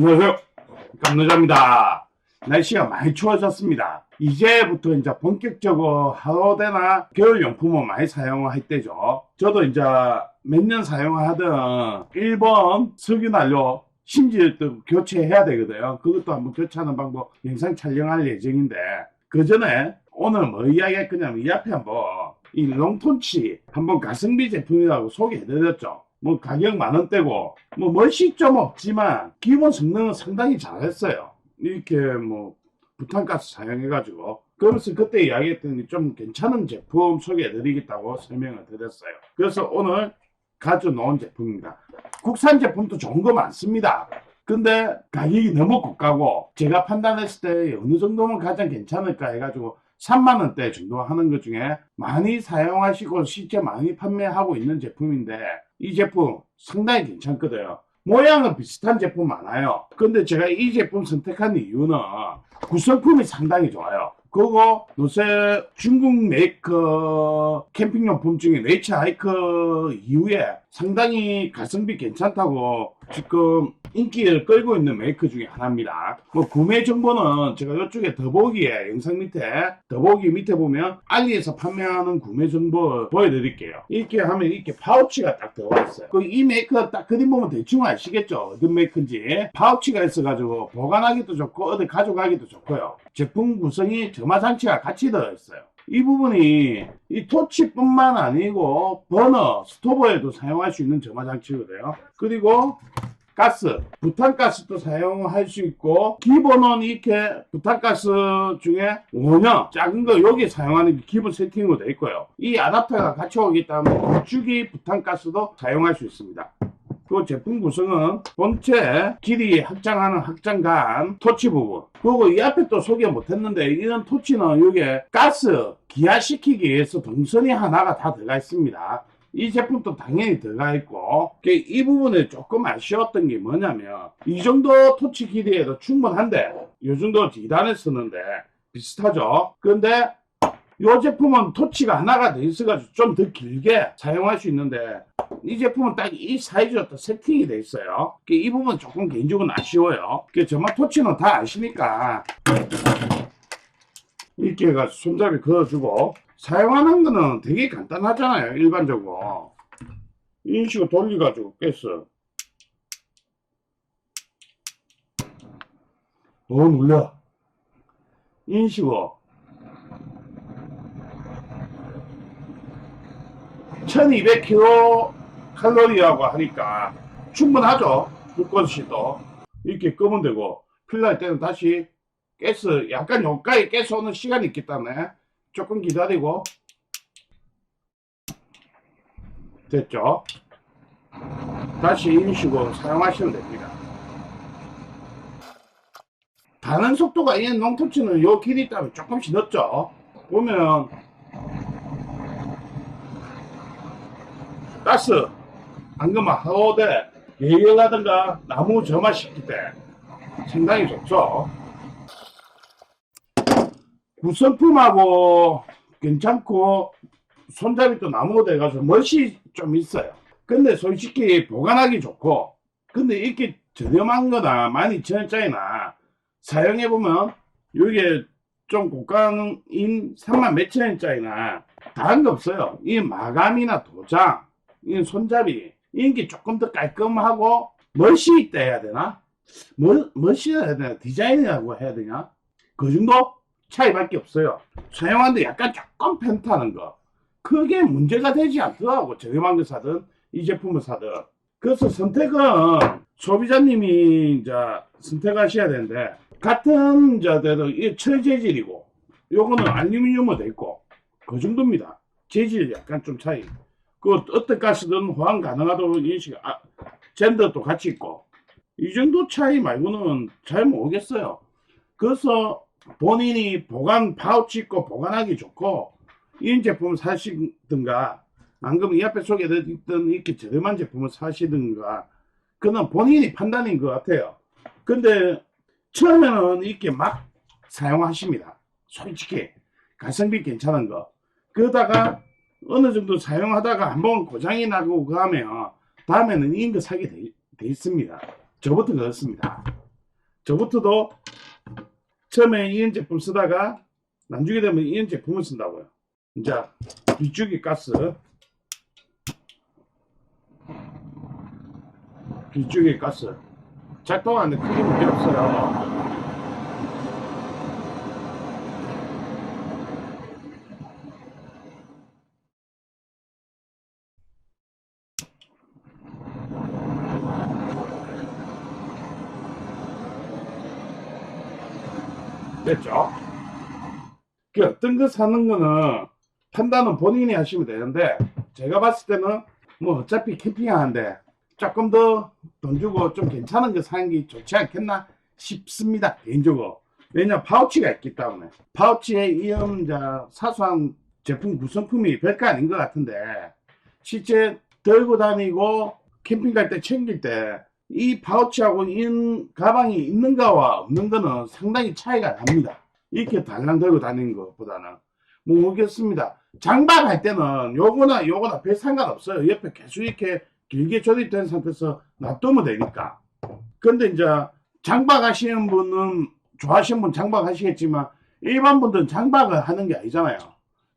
안녕하세요. 깜노자입니다. 날씨가 많이 추워졌습니다. 이제부터 이제 본격적으로 하우대나 겨울용품을 많이 사용할 때죠. 저도 이제 몇 년 사용하던 1번 석유난로 심지어도 교체해야 되거든요. 그것도 한번 교체하는 방법 영상 촬영할 예정인데 그 전에 오늘 뭐 이야기할 거냐면 이 앞에 한번 이 롱톤치 한번 가성비 제품이라고 소개해드렸죠. 뭐 가격 만 원대고 뭐 멋이 좀 없지만 기본 성능은 상당히 잘했어요. 이렇게 뭐 부탄가스 사용해 가지고 그래서 그때 이야기했더니 좀 괜찮은 제품 소개해 드리겠다고 설명을 드렸어요. 그래서 오늘 가져놓은 제품입니다. 국산 제품도 좋은 거 많습니다. 근데 가격이 너무 고가고 제가 판단했을 때 어느 정도면 가장 괜찮을까 해가지고 3만 원대 정도 하는 것 중에 많이 사용하시고 실제 많이 판매하고 있는 제품인데 이 제품 상당히 괜찮거든요. 모양은 비슷한 제품 많아요. 근데 제가 이 제품 선택한 이유는 구성품이 상당히 좋아요. 그리고 요새 중국 메이커 캠핑용품 중에 네이처 하이커 이후에 상당히 가성비 괜찮다고 지금 인기를 끌고 있는 메이커 중에 하나입니다. 뭐 구매 정보는 제가 이쪽에 더보기에 영상 밑에 더보기 밑에 보면 알리에서 판매하는 구매 정보 보여드릴게요. 이렇게 하면 이렇게 파우치가 딱 들어와 있어요. 그 이 메이커 딱 그림 보면 대충 아시겠죠? 어떤 메이커인지 파우치가 있어가지고 보관하기도 좋고 어디 가져가기도 좋고요. 제품 구성이 장치가 같이 들어있어요. 이 부분이 이 토치뿐만 아니고 버너, 스토브에도 사용할 수 있는 점화 장치거든요. 그리고 가스, 부탄가스도 사용할 수 있고 기본은 이렇게 부탄가스 중에 원형 작은 거 여기 사용하는 게 기본 세팅으로 되어 있고요. 이 아답터가 같이 오기 때문에 걸쭉이 부탄가스도 사용할 수 있습니다. 그 제품 구성은 본체 길이 확장하는 확장간 토치 부분. 그리고 이 앞에 또 소개 못했는데 이런 토치는 여기에 가스 기화시키기 위해서 동선이 하나가 다 들어가 있습니다. 이 제품도 당연히 들어가 있고. 그이 부분에 조금 아쉬웠던 게 뭐냐면 이 정도 토치 길이에도 충분한데 이 정도 2단을 쓰는데 비슷하죠? 그런데 이 제품은 토치가 하나가 돼 있어가지고 좀 더 길게 사용할 수 있는데 이 제품은 딱 이 사이즈로 또 세팅이 돼 있어요. 이 부분 조금 개인적으로 아쉬워요. 그 정말 토치는 다 아시니까 이렇게 해가지고 손잡이 걸어주고 사용하는 거는 되게 간단하잖아요. 일반적으로 이런 식으로 돌려가지고 깼어. 어 눌려. 이런 식으로 1200kcal 칼로리라고 하니까 충분하죠. 불꽃시도 이렇게 끄면 되고 필요할 때는 다시 가스 약간 여기까지 가스 오는 시간이 있기 때문에 조금 기다리고 됐죠. 다시 식으로 사용하시면 됩니다. 다른 속도가 있는 농토치는 요 길이 때문에 조금씩 늦죠. 보면 가스 방금 하우대 예열하든가 나무 점화시킬 때 상당히 좋죠. 구성품하고 괜찮고 손잡이도 나무 돼가지고 멋이 좀 있어요. 근데 솔직히 보관하기 좋고 근데 이렇게 저렴한 거나 12,000원짜리나 사용해보면 이게 좀 고가인 3만 몇천 원짜리나 다른 거 없어요. 이 마감이나 도장 이 손잡이 게 조금 더 깔끔하고 멋이 있다 해야 되나? 멋, 멋이 해야 되나? 디자인이라고 해야 되나? 그 정도 차이밖에 없어요. 사용하는데 약간 조금 편타는 거. 그게 문제가 되지 않더라고. 저렴한 거 사든 이 제품을 사든. 그래서 선택은 소비자님이 이제 선택하셔야 되는데 같은 자대로 이 철재질이고 요거는 알루미늄으로 돼 있고 그 정도입니다. 재질이 약간 좀 차이. 그 어떤 가스든 호환 가능하다고 인식, 아, 젠더도 같이 있고 이 정도 차이 말고는 잘 모르겠어요. 그래서 본인이 보관 파우치 있고 보관하기 좋고 이런 제품 사시든가 방금 이 앞에 소개해드렸던 이렇게 저렴한 제품을 사시든가 그는 본인이 판단인 것 같아요. 근데 처음에는 이렇게 막 사용하십니다. 솔직히 가성비 괜찮은 거. 그러다가 어느 정도 사용하다가 한번 고장이 나고 그하면 다음에는 이런 거 사게 돼, 돼 있습니다. 저부터 그렇습니다. 저부터도 처음에 이런 제품 쓰다가 나중에 되면 이런 제품을 쓴다고요. 이제 비주기 가스 비주기 가스 작동하는데 크게 문제 없어요. 됐죠? 그 어떤 거 사는 거는 판단은 본인이 하시면 되는데 제가 봤을 때는 뭐 어차피 캠핑하는데 조금 더 돈 주고 좀 괜찮은 거 사는 게 좋지 않겠나 싶습니다 개인적으로 왜냐 파우치가 있기 때문에 파우치에 이제 사소한 제품 구성품이 별거 아닌 것 같은데 실제 들고 다니고 캠핑 갈 때 챙길 때 이 파우치하고 이 가방이 있는가와 없는 거는 상당히 차이가 납니다. 이렇게 달랑 들고 다니는 것보다는 뭐 모르겠습니다. 장박할 때는 요거나 요거나 별 상관없어요. 옆에 계속 이렇게 길게 조립된 상태에서 놔두면 되니까. 근데 이제 장박하시는 분은 좋아하시는 분 장박하시겠지만 일반 분들은 장박을 하는 게 아니잖아요.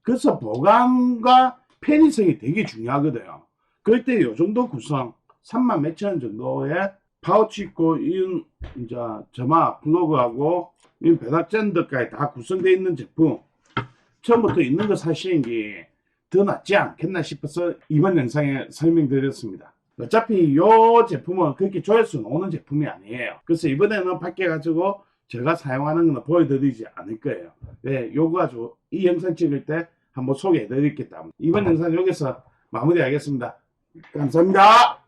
그래서 보관과 편의성이 되게 중요하거든요. 그럴 때 요 정도 구성 3만 몇천 원 정도의 파우치 있고 이 이제 점화 플러그하고 이 배닥젠더까지 다 구성되어 있는 제품 처음부터 있는 거 사시는 게 더 낫지 않겠나 싶어서 이번 영상에 설명드렸습니다. 어차피 이 제품은 그렇게 조회수 나오는 제품이 아니에요. 그래서 이번에는 밖에 가지고 제가 사용하는 거는 보여드리지 않을 거예요. 네, 요거 가지고 이 영상 찍을 때 한번 소개해 드리겠다. 이번 영상 여기서 마무리하겠습니다. 감사합니다.